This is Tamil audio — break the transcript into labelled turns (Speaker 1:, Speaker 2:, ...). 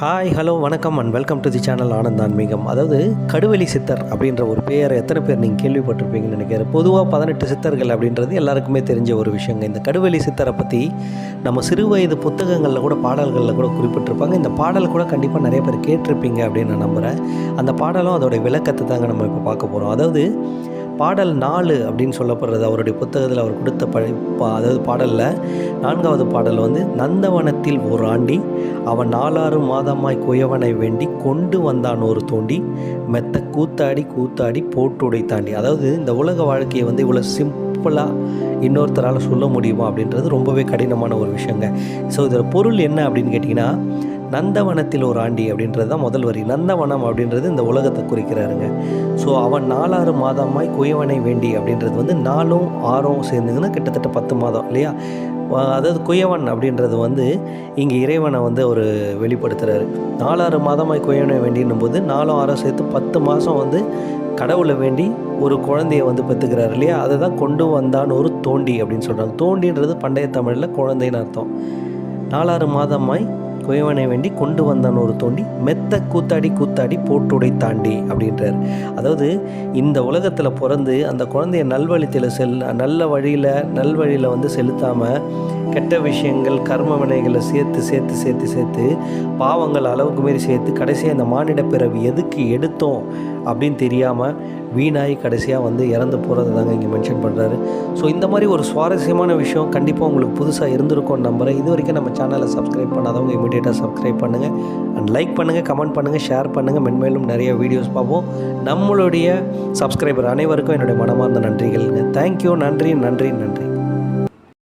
Speaker 1: ஹாய் ஹலோ வணக்கம் and welcome to the channel Anand ஆன்மீகம். அதாவது கடுவெளி சித்தர் அப்படின்ற ஒரு பேர் எத்தனை பேர் நீங்கள் கேள்விப்பட்டிருப்பீங்கன்னு நினைக்கிறேன். பொதுவாக பதினெட்டு சித்தர்கள் அப்படின்றது எல்லாருக்குமே தெரிஞ்ச ஒரு விஷயங்க. இந்த கடுவெளி சித்தரை பற்றி நம்ம சிறு வயது புத்தகங்களில் கூட பாடல்களில் கூட குறிப்பிட்டிருப்பாங்க. இந்த பாடல் கூட கண்டிப்பாக நிறைய பேர் கேட்டிருப்பீங்க அப்படின்னு நான் நம்புகிறேன் அந்த பாடலும் அதோடைய விளக்கத்தை தாங்க நம்ம இப்போ பார்க்க போகிறோம் அதாவது பாடல் நாலு அப்படின்னு சொல்லப்படுறது அவருடைய புத்தகத்தில் அவர் கொடுத்த ப பா- அதாவது பாடலில் நான்காவது பாடல் வந்து நந்தவனத்தில் ஓர் ஆண்டி அவன் நாலாறு மாதமாய் குயவனை வேண்டி கொண்டு வந்தான் ஒரு தோண்டி. மெத்த கூத்தாடி கூத்தாடி போட்டுடை தாண்டி அதாவது இந்த உலக வாழ்க்கையை வந்து இவ்வளோ சிம்பிளாக இன்னொருத்தரால் சொல்ல முடியுமா அப்படின்றது ரொம்பவே கடினமான ஒரு விஷயங்க. ஸோ இதோட பொருள் என்ன அப்படின்னு கேட்டிங்கன்னா நந்தவனத்தில் ஒரு ஆண்டி அப்படின்றது தான் முதல் வரி. நந்தவனம் அப்படின்றது இந்த உலகத்தை குறிக்கிறாருங்க. ஸோ அவன் நாலாறு மாதமாய் குயவனை வேண்டி அப்படின்றது வந்து நாலும் ஆறும் சேர்ந்துங்கன்னா கிட்டத்தட்ட பத்து மாதம் இல்லையா? அதாவது குயவன் அப்படின்றது வந்து இங்கே இறைவனை வந்து அவர் வெளிப்படுத்துகிறாரு நாலாறு மாதமாய் குயவனை வேண்டின்னும் போது நாலும் ஆறும் சேர்த்து பத்து மாதம் வந்து கடவுளை வேண்டி ஒரு குழந்தைய வந்து பெற்றுக்கிறார் இல்லையா? அதை தான் கொண்டு வந்தான் ஒரு தோண்டி அப்படின்னு சொல்கிறாங்க தோண்டின்றது பண்டைய தமிழில் குழந்தைன்னு அர்த்தம். நாலாறு மாதமாய் குயவனை வேண்டி கொண்டு வந்தான் ஒரு தோண்டி. மெத்த கூத்தாடி கூத்தாடி போட்டுடை தாண்டி அப்படின்றார். அதாவது இந்த உலகத்தில் பிறந்து அந்த குழந்தைய நல்வழித்தில் செல் நல்ல வழியில் நல்வழியில் வந்து செலுத்தாமல் கெட்ட விஷயங்கள் கர்ம வினைகளை சேர்த்து சேர்த்து சேர்த்து சேர்த்து பாவங்கள் அளவுக்கு மீறி சேர்த்து கடைசியாக இந்த மானிட பிறவி எதுக்கு எடுத்தோம்? அப்படின்னு தெரியாமல் வீணாகி கடைசியாக வந்து இறந்து போகிறது தாங்க இங்கே மென்ஷன் பண்ணுறாரு ஸோ இந்த மாதிரி ஒரு சுவாரஸ்யமான விஷயம் கண்டிப்பாக உங்களுக்கு புதுசாக இருந்திருக்கும் நம்புகிறேன் இது வரைக்கும் நம்ம சேனலை சப்ஸ்கிரைப் பண்ணாதவங்க இமீடியட்டாக சப்ஸ்கிரைப் பண்ணுங்கள் அண்ட் லைக் பண்ணுங்கள் கமெண்ட் பண்ணுங்கள் ஷேர் பண்ணுங்கள் மென்மேலும் நிறைய வீடியோஸ் பார்ப்போம். நம்மளுடைய சப்ஸ்கிரைபர் அனைவருக்கும் என்னுடைய மனமார்ந்த நன்றிகள்ங்க தேங்க்யூ நன்றி நன்றி நன்றி.